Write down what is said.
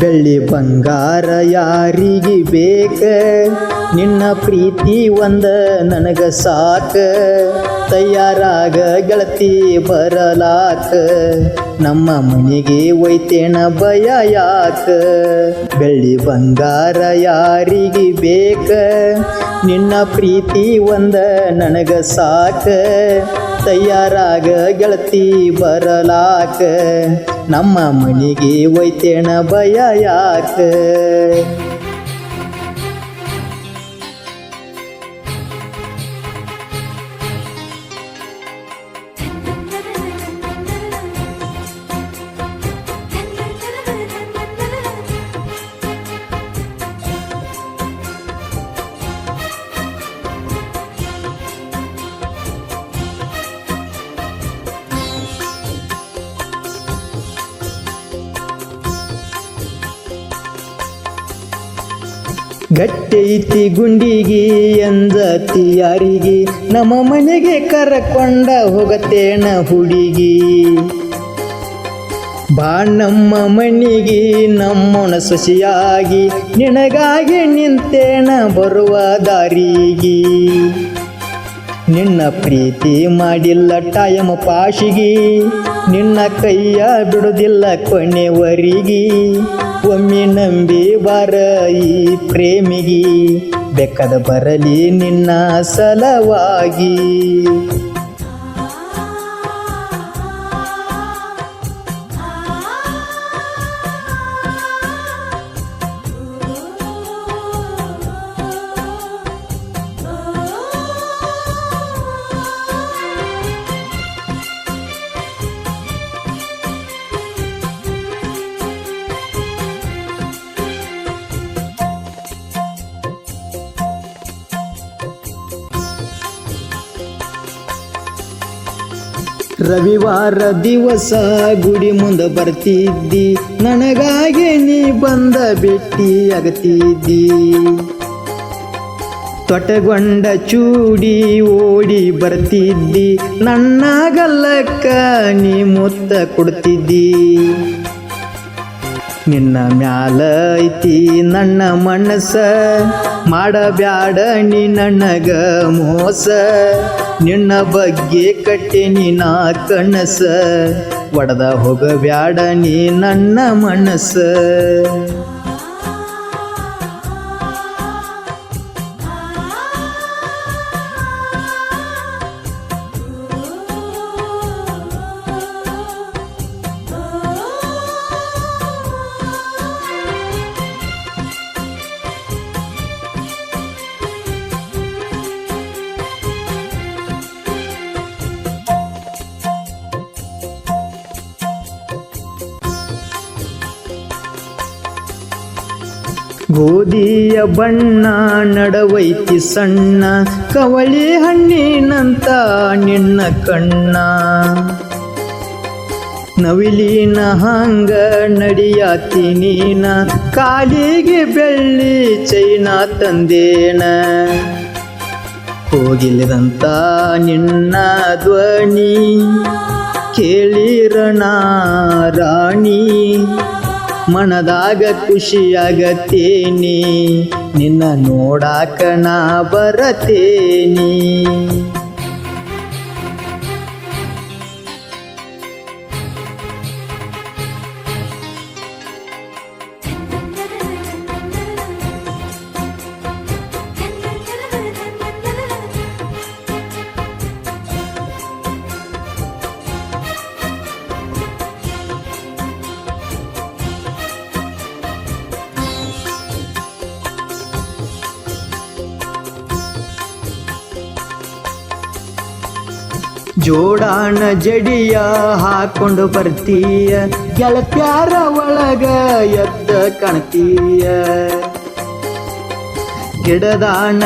ಬೆಳ್ಳಿ ಬಂಗಾರ ಯಾರಿಗೆ ಬೇಕ? ನಿನ್ನ ಪ್ರೀತಿ ಒಂದ ನನಗ ಸಾಕ. ತಯಾರಾಗ ಗೆಳತಿ ಬರಲಾಕ. ನಮ್ಮ ಮನೆಗೆ ಒಯ್ತೇಣ ಭಯ ಯಾಕ? ಬೆಳ್ಳಿ ಬಂಗಾರ ಯಾರಿಗೆ ಬೇಕ? ನಿನ್ನ ಪ್ರೀತಿ ಒಂದ ನನಗ ಸಾಕ. ತಯಾರಾಗ ಗೆಳತಿ ಬರಲಾಕ ನಮ್ಮ ಮನೆಗೆ ಒಯ್ತೇಣ ಭಯ ಯಾಕ? ಗಟ್ಟೈತಿ ಗುಂಡಿಗಿ ಎಂದತಿ ಯಾರಿಗೆ ನಮ್ಮ ಮನೆಗೆ ಕರಕೊಂಡ ಹೋಗತೇಣ ಹುಡುಗಿ. ಬಾ ನಮ್ಮ ಮಣ್ಣಿಗೆ, ನಮ್ಮೊಣ ಸಸಿಯಾಗಿ, ನಿನಗಾಗಿ ನಿಂತೇಣ ಬರುವ ದಾರಿಗೆ. ನಿನ್ನ ಪ್ರೀತಿ ಮಾಡಿಲ್ಲ ಟಾಯಮ ಪಾಶಿಗಿ, ನಿನ್ನ ಕೈಯ ಬಿಡುದಿಲ್ಲ ಕೊನೆವರಿಗಿ. ಒಮ್ಮೆ ನಂಬಿ ಬರ ಈ ಪ್ರೇಮಿಗಿ ಬೆಕ್ಕದ ಬರಲಿ ನಿನ್ನ ಸಲವಾಗಿ. ರವಿವಾರ ದಿವಸ ಗುಡಿ ಮುಂದೆ ಬರ್ತಿದ್ದಿ. ನನಗಾಗಿ ನೀ ಬಂದ ಬಿಟ್ಟಿ ಆಗತಿದ್ದಿ ತೊಟಗೊಂಡ ಚೂಡಿ ಓಡಿ ಬರ್ತಿದ್ದಿ. ನನ್ನ ಗಲ್ಲಕ್ಕ ನೀ ಮುತ್ತ ಕೊಡ್ತಿದ್ದಿ. ನಿನ್ನ ಮ್ಯಾಲ ಐತಿ ನನ್ನ ಮನಸ್ಸ ಮಾಡಬ್ಯಾಡ ನೀ ನನಗ ಮೋಸ. ನಿನ್ನ ಬಗ್ಗೆ ಕಟ್ಟೆ ನಿನ್ನ ಕನಸ. ಒಡದ ಹೋಗಬ್ಯಾಡ ನೀ ನನ್ನ ಮನಸ್ಸ ಗೋಧಿಯ ಬಣ್ಣ ನಡವೈತಿ ಸಣ್ಣ, ಕವಳಿ ಹಣ್ಣಿನಂತ ನಿನ್ನ ಕಣ್ಣ. ನವಿಲಿನ ಹಂಗ ನಡಿಯಾತಿ ನೀನ, ಕಾಲಿಗೆ ಬೆಳ್ಳಿ ಚೈನ ತಂದೇನ. ಹೋಗಿಲ್ಲದಂತ ನಿನ್ನ ಧ್ವನಿ, ಕೇಳಿರಣ ರಾಣಿ. ಮನದಾಗ ಖುಷಿಯಾಗತ್ತೇನಿ. ನಿನ್ನ ನೋಡಾಕ ನಾ ಬರತೇನಿ. ಜೋಡಾಣ ಜಡಿಯ ಹಾಕೊಂಡು ಬರ್ತೀಯ. ಗೆಳತ್ಯಾರ ಒಳಗ ಎದ್ದ ಕಾಣ್ತೀಯ. ಗಿಡದಾಣ